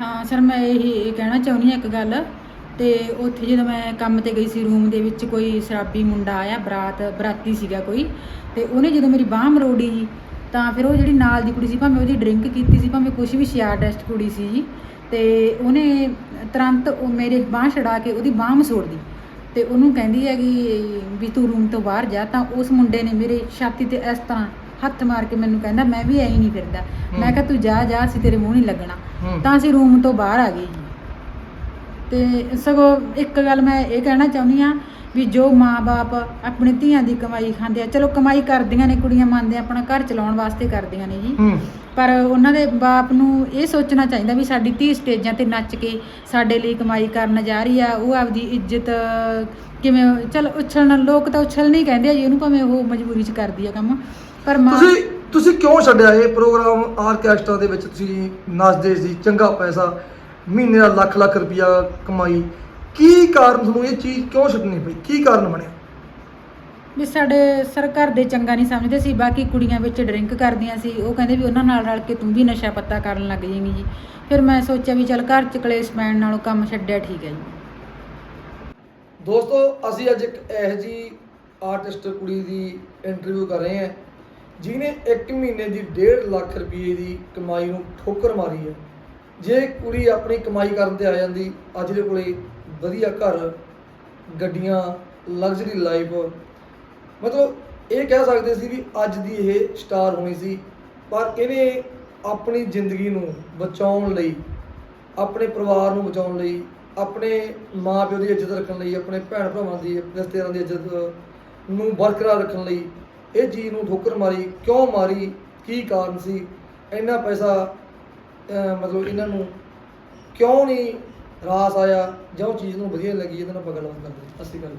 ਹਾਂ ਸਰ, ਮੈਂ ਇਹ ਕਹਿਣਾ ਚਾਹੁੰਦੀ ਹਾਂ ਇੱਕ ਗੱਲ ਤੇ ਉੱਥੇ ਜਦੋਂ ਮੈਂ ਕੰਮ ਤੇ ਗਈ ਸੀ ਰੂਮ ਦੇ ਵਿੱਚ ਕੋਈ ਸ਼ਰਾਬੀ ਮੁੰਡਾ ਆਇਆ, ਬਰਾਤ, ਬਰਾਤੀ ਸੀਗਾ ਕੋਈ ਤੇ ਉਹਨੇ ਜਦੋਂ ਮੇਰੀ ਬਾਹ ਮਰੋੜੀ ਜੀ ਤਾਂ ਫਿਰ ਉਹ ਜਿਹੜੀ ਨਾਲ ਦੀ ਕੁੜੀ ਸੀ, ਭਾਵੇਂ ਉਹਦੀ ਡਰਿੰਕ ਕੀਤੀ ਸੀ, ਭਾਵੇਂ ਕੁਝ ਵੀ ਸ਼ਿਆਰ ਟੈਸਟ ਕੁੜੀ ਸੀ ਜੀ ਤੇ ਉਹਨੇ ਤੁਰੰਤ ਉਹ ਮੇਰੇ ਬਾਹ ਛਡਾ ਕੇ ਉਹਦੀ ਬਾਹ ਮਸੋੜਦੀ ਤੇ ਉਹਨੂੰ ਕਹਿੰਦੀ ਹੈਗੀ ਵੀ ਤੂੰ ਰੂਮ ਤੋਂ ਬਾਹਰ ਜਾ ਤਾਂ ਉਸ ਮੁੰਡੇ ਨੇ ਮੇਰੇ ਛਾਤੀ ਤੇ ਇਸ ਤਰ੍ਹਾਂ ਹੱਥ ਮਾਰ ਕੇ ਮੈਨੂੰ ਕਹਿੰਦਾ ਮੈਂ ਵੀ ਐਂ ਹੀ ਨਹੀਂ ਫਿਰਦਾ। ਮੈਂ ਕਿਹਾ ਤੂੰ ਜਾ ਜਾ ਅਸੀਂ ਤੇਰੇ ਮੂੰਹ ਨਹੀਂ ਲੱਗਣਾ। ਤਾਂ ਅਸੀਂ ਰੂਮ ਤੋਂ ਬਾਹਰ ਆ ਗਏ ਜੀ। ਤੇ ਸਗੋਂ ਇੱਕ ਗੱਲ ਮੈਂ ਇਹ ਕਹਿਣਾ ਚਾਹੁੰਦੀ ਆ ਵੀ ਜੋ ਮਾਪੇ ਆਪਣੀ ਧੀਆਂ ਦੀ ਕਮਾਈ ਖਾਂਦੇ ਆ ਚਲੋ ਕਮਾਈ ਕਰਦੀਆਂ ਨੇ ਕੁੜੀਆਂ ਮੰਨਦੇ ਆ, ਆਪਣਾ ਘਰ ਚਲਾਉਣ ਵਾਸਤੇ ਕਰਦੀਆਂ ਨੇ ਜੀ। ਪਰ ਉਹਨਾਂ ਦੇ ਬਾਪ ਨੂੰ ਇਹ ਸੋਚਣਾ ਚਾਹੀਦਾ ਵੀ ਸਾਡੀ ਧੀ ਸਟੇਜਾਂ ਤੇ ਨੱਚ ਕੇ ਸਾਡੇ ਲਈ ਕਮਾਈ ਕਰਨ ਜਾ ਰਹੀ ਆ ਉਹ ਆਪਦੀ ਇੱਜ਼ਤ ਕਿਵੇਂ ਚਲ ਉਛਲਣ ਲੋਕ ਤਾਂ ਉਛਲ ਨਹੀਂ ਕਹਿੰਦੇ ਆ ਜੀ ਉਹਨੂੰ ਭਾਵੇਂ ਉਹ ਮਜਬੂਰੀ 'ਚ ਕਰਦੀ ਆ ਕੰਮ। ਪਰ ਮਾਂ ਤੁਸੀਂ ਤੁਸੀਂ ਕਿਉਂ ਛੱਡਿਆ ਇਹ ਪ੍ਰੋਗਰਾਮ ਆਰਕੈਸਟਰਾ ਦੇ ਵਿੱਚ? ਤੁਸੀਂ ਨੱਚਦੇ ਸੀ ਚੰਗਾ ਪੈਸਾ ਮਹੀਨੇ ਦਾ ਲੱਖ ਲੱਖ ਰੁਪਇਆ ਕਮਾਈ। ਕੀ ਕਾਰਨ ਤੁਹਾਨੂੰ ਇਹ ਚੀਜ਼ ਕਿਉਂ ਛੱਡਣੀ ਪਈ? ਕੀ ਕਾਰਨ ਬਣਿਆ? ਵੀ ਸਾਡੇ ਸਰ ਘਰ ਦੇ ਚੰਗਾ ਨਹੀਂ ਸਮਝਦੇ ਸੀ ਬਾਕੀ ਕੁੜੀਆਂ ਵਿੱਚ ਡਰਿੰਕ ਕਰਦੀਆਂ ਸੀ। ਉਹ ਕਹਿੰਦੇ ਵੀ ਉਹਨਾਂ ਨਾਲ ਰਲ ਕੇ ਤੂੰ ਵੀ ਨਸ਼ਾ ਪੱਤਾ ਕਰਨ ਲੱਗ ਜਾਏਂਗੀ ਜੀ। ਫਿਰ ਮੈਂ ਸੋਚਿਆ ਵੀ ਚਲ ਘਰ ਚ ਕਲੇਸ਼ ਪੈਣ ਨਾਲੋਂ ਕੰਮ ਛੱਡਿਆ ਠੀਕ ਹੈ ਜੀ। ਦੋਸਤੋ ਅਸੀਂ ਅੱਜ ਇੱਕ ਇਹੋ ਜੀ ਆਰਟਿਸਟ ਕੁੜੀ ਦੀ ਇੰਟਰਵਿਊ ਕਰ ਰਹੇ ਹਾਂ। ਜਿਹਨੇ 1 ਮਹੀਨੇ ਦੀ 1.5 ਲੱਖ ਰੁਪਏ ਦੀ ਕਮਾਈ ਨੂੰ ਠੋਕਰ ਮਾਰੀ ਹੈ। ਜੇ ਕੁੜੀ ਆਪਣੀ ਕਮਾਈ ਕਰਨ ਤੇ ਆ ਜਾਂਦੀ, ਅੱਜ ਦੇ ਕੋਲੇ ਵਧੀਆ ਘਰ, ਗੱਡੀਆਂ ਲਗਜ਼ਰੀ ਲਾਈਫ ਮਤਲਬ ਇਹ ਕਹਿ ਸਕਦੇ ਸੀ ਵੀ ਅੱਜ ਦੀ ਇਹ ਸਟਾਰ ਹੋਣੀ ਸੀ, ਪਰ ਇਹਨੇ ਆਪਣੀ ਜ਼ਿੰਦਗੀ ਨੂੰ ਬਚਾਉਣ ਲਈ, ਆਪਣੇ ਪਰਿਵਾਰ ਨੂੰ ਬਚਾਉਣ ਲਈ, ਆਪਣੇ ਮਾਂ-ਪਿਓ ਦੀ ਇੱਜ਼ਤ ਰੱਖਣ ਲਈ, ਆਪਣੇ ਭੈਣ ਭਰਾਵਾਂ ਦੀ, ਰਿਸ਼ਤੇਦਾਰਾਂ ਦੀ ਇੱਜ਼ਤ ਨੂੰ ਬਰਕਰਾਰ ਰੱਖਣ ਲਈ ਇਹ ਚੀਜ਼ ਨੂੰ ਠੋਕਰ ਮਾਰੀ ਕਿਉਂ ਮਾਰੀ ਕੀ ਕਾਰਨ ਸੀ? ਇੰਨਾ ਪੈਸਾ ਮਤਲਬ ਇਹਨਾਂ ਨੂੰ ਕਿਉਂ ਨਹੀਂ ਰਾਸ ਆਇਆ? ਜਾਂ ਉਹ ਚੀਜ਼ ਨੂੰ ਵਧੀਆ ਲੱਗੀ ਇਹਦੇ ਨਾਲ ਆਪਾਂ ਗੱਲਬਾਤ ਕਰਦੇ ਅਸੀਂ ਗੱਲ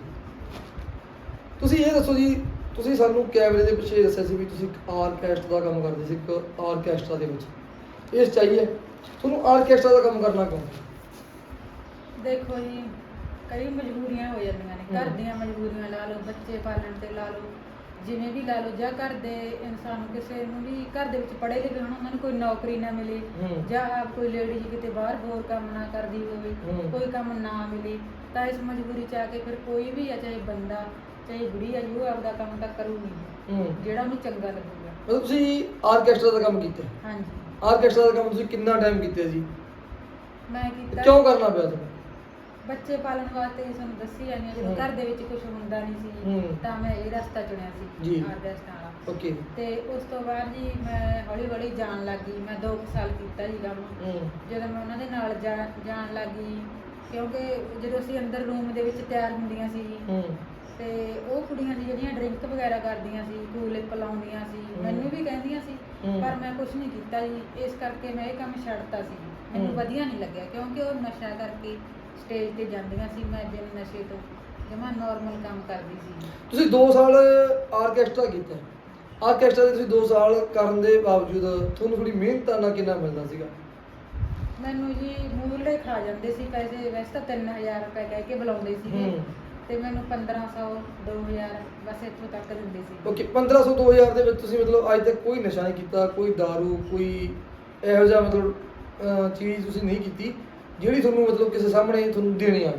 ਤੁਸੀਂ ਇਹ ਦੱਸੋ ਜੀ ਤੁਸੀਂ ਸਾਨੂੰ ਕੈਮਰੇ ਦੇ ਪਿੱਛੇ ਦੱਸਿਆ ਸੀ ਵੀ ਤੁਸੀਂ ਆਰਕੈਸਟਰਾ ਦਾ ਕੰਮ ਕਰਦੇ ਸੀ ਇੱਕ ਆਰਕੈਸਟਰਾ ਦੇ ਵਿੱਚ। ਇਹ ਹੈ? ਤੁਹਾਨੂੰ ਆਰਕੈਸਟਰਾ ਦਾ ਕੰਮ ਕਰਨਾ ਕਿਉਂ? ਦੇਖੋ ਜੀ ਕਈ ਮਜਬੂਰੀਆਂ ਹੋ ਜਾਂਦੀਆਂ ਨੇ। ਘਰ। ਦੀਆਂ ਮਜਬੂਰੀਆਂ ਲਾ ਲਓ ਬੱਚੇ ਪਾਲਣ ਤੇ ਲਾ ਲਓ। ਜਿਵੇਂ ਵੀ ਲਾ ਲਓ ਜਾਂ ਘਰ ਦੇ ਇਨਸਾਨ ਨੂੰ ਕਿਸੇ ਨੂੰ ਵੀ ਘਰ ਦੇ ਵਿੱਚ ਪੜ੍ਹੇ ਲਿਖੇ ਹੋਣ ਉਹਨਾਂ ਨੂੰ ਕੋਈ ਨੌਕਰੀ ਨਾ ਮਿਲੇ। ਜਾਂ ਆਪ ਕੋਈ ਲੇਡੀ ਕਿਤੇ ਬਾਹਰ ਹੋਰ ਕੰਮ ਨਾ ਕਰਦੀ ਹੋਵੇ। ਕੋਈ ਕੰਮ ਨਾ ਮਿਲੇ ਤਾਂ ਇਸ ਮਜਬੂਰੀ ਚ ਆ ਕੇ ਫਿਰ ਕੋਈ ਵੀ ਆ ਚਾਹੇ ਬੰਦਾ ਚਾਹੇ ਬੁੜੀ ਆ ਉਹ ਆਪਦਾ ਕੰਮ ਤਾਂ ਕਰੂਗੀ ਹੂੰ। ਜਿਹੜਾ ਉਹਨੂੰ ਚੰਗਾ ਲੱਗੂਗਾ। ਮਤਲਬ ਤੁਸੀਂ ਆਰਕੈਸਟਰਾ ਦਾ ਕੰਮ ਕੀਤਾ। ਹਾਂਜੀ। ਆਰਕੈਸਟਰਾ ਦਾ ਕੰਮ ਤੁਸੀਂ ਕਿੰਨਾ ਟਾਈਮ ਕੀਤਾ ਜੀ? ਮੈਂ ਕੀਤਾ ਕਿਉਂ ਕਰਨਾ ਪਿਆ ਤੁਹਾਨੂੰ? ਬੱਚੇ ਪਾਲਣ ਵਾਸਤੇ ਹੀ ਤੁਹਾਨੂੰ ਦੱਸੀ ਜਾਂਦੀ ਹਾਂ ਜਦੋਂ ਹਮ। ਘਰ ਦੇ ਵਿੱਚ ਕੁਝ ਹੁੰਦਾ ਨਹੀਂ ਹਮ। ਸੀ ਤਾਂ ਮੈਂ ਇਹ ਰਸਤਾ ਚੁਣਿਆ ਸੀ ਜੀ। ਵਾਲਾ ਓਕੇ ਤੇ ਉਸ ਤੋਂ ਬਾਅਦ ਜੀ ਮੈਂ ਹੌਲੀ ਹੌਲੀ ਜਾਣ ਲੱਗ ਮੈਂ 2 ਸਾਲ ਕੀਤਾ ਜੀ ਕੰਮ ਹੂੰ ਜਦੋਂ ਮੈਂ ਉਹਨਾਂ ਦੇ ਨਾਲ ਜਾ- ਜਾਣ ਲੱਗ ਕਿਉਂਕਿ ਜਦੋਂ ਅਸੀਂ ਅੰਦਰ ਰੂਮ ਦੇ ਵਿੱਚ ਤਿਆਰ ਹੁੰਦੀਆਂ ਸੀ ਹੂੰ ਤੇ ਉਹ ਕੁੜੀਆਂ ਸੀ ਜਿਹੜੀਆਂ ਡਰਿੰਕ ਵਗੈਰਾ ਕਰਦੀਆਂ ਸੀ ਕੂਲਿਪ ਲਾਉਂਦੀਆਂ ਸੀ ਹਮ। ਮੈਨੂੰ ਵੀ ਕਹਿੰਦੀਆਂ ਸੀ ਹਮ। ਪਰ ਮੈਂ ਕੁਝ ਨਹੀਂ ਕੀਤਾ ਜੀ ਇਸ ਕਰਕੇ ਮੈਂ ਇਹ ਕੰਮ ਛੱਡਤਾ ਸੀ ਮੈਨੂੰ ਹਮ। ਵਧੀਆ ਨਹੀਂ ਲੱਗਿਆ ਕਿਉਂਕਿ ਉਹ ਨਸ਼ਾ ਕਰਕੇ ਸਟੇਜ ਤੇ ਜਾਂਦੀਆਂ ਸੀ ਮੈਂ ਬਿਨ ਨਸ਼ੇ ਤੋਂ ਜਮਾ ਨਾਰਮਲ ਕੰਮ ਕਰਦੀ ਸੀ। ਤੁਸੀਂ 2 ਸਾਲ ਆਰਕੈਸਟਰਾ ਕੀਤਾ। ਆਰਕੈਸਟਰਾ ਦੇ ਤੁਸੀਂ 2 ਸਾਲ ਕਰਨ ਦੇ ਬਾਵਜੂਦ ਤੁਹਾਨੂੰ ਥੋੜੀ ਮਿਹਨਤ ਨਾਲ ਕਿੰਨਾ ਮਿਲਦਾ ਸੀਗਾ? ਮੈਨੂੰ ਜੀ ਮੂਲੇ ਖਾ ਜਾਂਦੇ ਸੀ ਪੈਸੇ ਵੈਸੇ ਤਾਂ 3000 ਰੁਪਏ ਕਹਿ ਕੇ ਬੁਲਾਉਂਦੇ ਸੀਗੇ। ਤੇ ਮੈਨੂੰ 1500 2000 ਬਸ ਇੱਥੋਂ ਤੱਕ ਦਿੰਦੇ ਸੀ। ਓਕੇ 1500 2000 ਦੇ ਵਿੱਚ ਤੁਸੀਂ ਮਤਲਬ ਅੱਜ ਤੱਕ ਕੋਈ ਨਸ਼ਾ ਨਹੀਂ ਕੀਤਾ ਕੋਈ दारू ਕੋਈ ਇਹੋ ਜਿਹਾ ਮਤਲਬ ਅਹ, ਚੀਜ਼ ਤੁਸੀਂ ਨਹੀਂ ਕੀਤੀ। ਜਿਹੜੀ ਤੁਹਾਨੂੰ ਮਤਲਬ ਕਿਸੇ ਸਾਹਮਣੇ ਤੁਹਾਨੂੰ ਦੇਣੀ ਆ।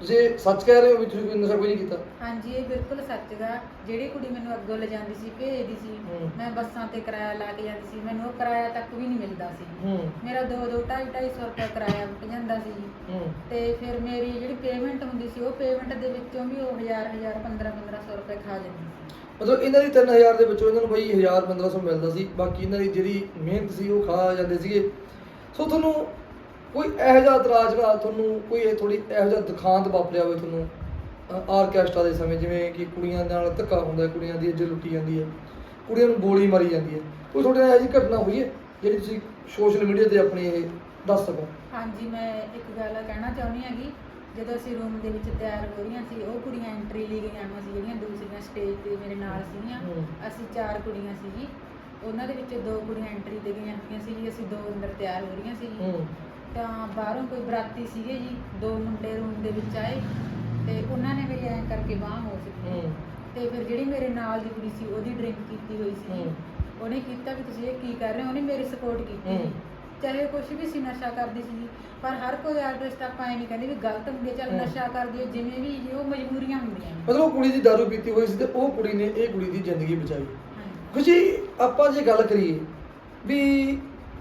ਤੁਸੀਂ ਸੱਚ ਕਹਿ ਰਹੇ ਹੋ ਵੀ ਤੁਸੀਂ ਕੋਈ ਨਸ਼ਾ ਕੋਈ ਨਹੀਂ ਕੀਤਾ? ਹਾਂਜੀ ਇਹ ਬਿਲਕੁਲ ਸੱਚ ਗਾ। ਜਿਹੜੀ ਕੁੜੀ ਮੈਨੂੰ ਅੱਗੋਂ ਲਿਜਾਂਦੀ ਸੀ ਭੇਜਦੀ ਸੀ। ਮੈਂ ਬੱਸਾਂ ਤੇ ਕਿਰਾਇਆ ਲਾ ਕੇ ਜਾਂਦੀ ਸੀ। ਮੈਨੂੰ ਉਹ ਕਿਰਾਇਆ ਤੱਕ ਵੀ ਨਹੀਂ ਮਿਲਦਾ ਸੀ। ਹੂੰ। ਮੇਰਾ 2 2 2.5 250 ਰੁਪਏ ਕਿਰਾਇਆ ਜਾਂਦਾ ਸੀ। ਹੂੰ। ਤੇ ਫਿਰ ਮੇਰੀ ਜਿਹੜੀ ਪੇਮੈਂਟ ਹੁੰਦੀ ਸੀ ਉਹ ਪੇਮੈਂਟ ਦੇ ਵਿੱਚੋਂ ਵੀ ਉਹ 1000 1000 15 1500 ਰੁਪਏ ਖਾ ਜਾਂਦੀ ਸੀ। ਮਤਲਬ ਇਹਨਾਂ ਦੀ 3000 ਦੇ ਵਿੱਚੋਂ ਇਹਨਾਂ ਨੂੰ ਬਈ 1000 1500 ਮਿਲਦਾ ਸੀ। ਬਾਕੀ ਇਹਨਾਂ ਦੀ ਜਿਹੜੀ ਮਿਹਨਤ ਸੀ ਉਹ ਖਾ ਜਾਂਦੇ ਸੀਗੇ। ਸੋ ਤੁਹਾਨੂੰ ਕੋਈ ਇਹੋ ਜਿਹਾ ਇਤਰਾਜ਼ ਨਾਲ ਤੁਹਾਨੂੰ? ਕੋਈ ਇਹ ਥੋੜੀ ਇਹੋ ਜਿਹਾ ਦੁਖਾਂਤ ਵਾਪਰਿਆ ਹੋਵੇ ਤੁਹਾਨੂੰ? ਆਰਕੈਸਟਰਾ ਦੇ ਸਮੇਂ ਜਿਵੇਂ ਕਿ ਕੁੜੀਆਂ ਨਾਲ ਧੱਕਾ ਹੁੰਦਾ ਕੁੜੀਆਂ ਦੀ ਇੱਜ਼ਤ ਲੁੱਟੀ ਜਾਂਦੀ ਹੈ ਕੁੜੀਆਂ ਨੂੰ ਗੋਲੀ ਮਾਰੀ ਜਾਂਦੀ ਹੈ। ਕੋਈ ਤੁਹਾਡੇ ਨਾਲ ਇਹੋ ਜਿਹੀ ਘਟਨਾ ਹੋਈ ਹੈ ਜਿਹੜੀ ਤੁਸੀਂ ਸੋਸ਼ਲ ਮੀਡੀਆ ਤੇ ਆਪਣੀ ਇਹ ਦੱਸ ਸਕੋ? ਹਾਂਜੀ ਮੈਂ ਇੱਕ ਗੱਲ ਕਹਿਣਾ ਚਾਹੁੰਦੀ ਹੈਗੀ ਜਦੋਂ ਅਸੀਂ ਰੂਮ ਦੇ ਵਿੱਚ ਤਿਆਰ ਹੋ ਰਹੀਆਂ ਸੀ ਉਹ ਕੁੜੀਆਂ ਐਂਟਰੀ ਲਈ ਗਈਆਂ ਸੀ ਜਿਹੜੀਆਂ ਦੂਸਰੀਆਂ ਸਟੇਜ ਤੇ ਮੇਰੇ ਨਾਲ ਸੀਗੀਆਂ। ਅਸੀਂ ਚਾਰ ਕੁੜੀਆਂ ਸੀ ਜੀ ਉਹਨਾਂ ਦੇ ਵਿੱਚੋਂ ਦੋ ਕੁੜੀਆਂ ਐਂਟਰੀ ਤੇ ਗਈਆਂ ਸੀ ਅਸੀਂ ਦੋ ਅੰਦਰ ਤਿਆਰ ਹੋ ਰਹੀਆਂ ਸੀ ਤਾਂ ਬਾਹਰੋਂ ਕੋਈ ਬਰਾਤੀ ਸੀਗੇ ਜੀ ਦੋ ਮੁੰਡੇ ਰੂਮ ਦੇ ਵਿੱਚ ਆਏ ਤੇ ਉਹਨਾਂ ਨੇ ਮੇਰੀ ਐਂ ਕਰਕੇ ਬਾਹ ਹੋ ਹੂੰ ਤੇ ਫਿਰ ਜਿਹੜੀ ਮੇਰੇ ਨਾਲ ਦੀ ਕੁੜੀ ਸੀ ਉਹਦੀ ਡਰਿੰਕ ਕੀਤੀ ਹੋਈ ਸੀ। ਉਹਨੇ ਕੀਤਾ ਵੀ ਤੁਸੀਂ ਇਹ ਕੀ ਕਰ ਰਹੇ ਹੋ ਉਹਨੇ ਮੇਰੀ ਸਪੋਰਟ ਕੀਤੀ। ਚਾਹੇ ਕੁਝ ਵੀ ਸੀ ਨਸ਼ਾ ਕਰਦੀ ਸੀ ਪਰ ਹਰ ਕੋਈ ਆਰਟਿਸਟ ਆਪਾਂ ਐ ਨਹੀਂ ਕਹਿੰਦੇ ਵੀ ਗਲਤ ਹੁੰਦੀ ਚੱਲ। ਨਸ਼ਾ ਕਰਦੀ ਹੈ ਜਿਵੇਂ ਵੀ ਉਹ ਮਜਬੂਰੀਆਂ ਹੁੰਦੀਆਂ ਮਤਲਬ ਉਹ ਕੁੜੀ ਦੀ ਦਾਰੂ ਪੀਤੀ ਹੋਈ ਸੀ ਤੇ ਉਹ ਕੁੜੀ ਨੇ ਇਹ ਕੁੜੀ ਦੀ ਜ਼ਿੰਦਗੀ ਬਚਾਈ। ਖੁਸ਼ੀ ਆਪਾਂ ਜੇ ਗੱਲ ਕਰੀਏ ਵੀ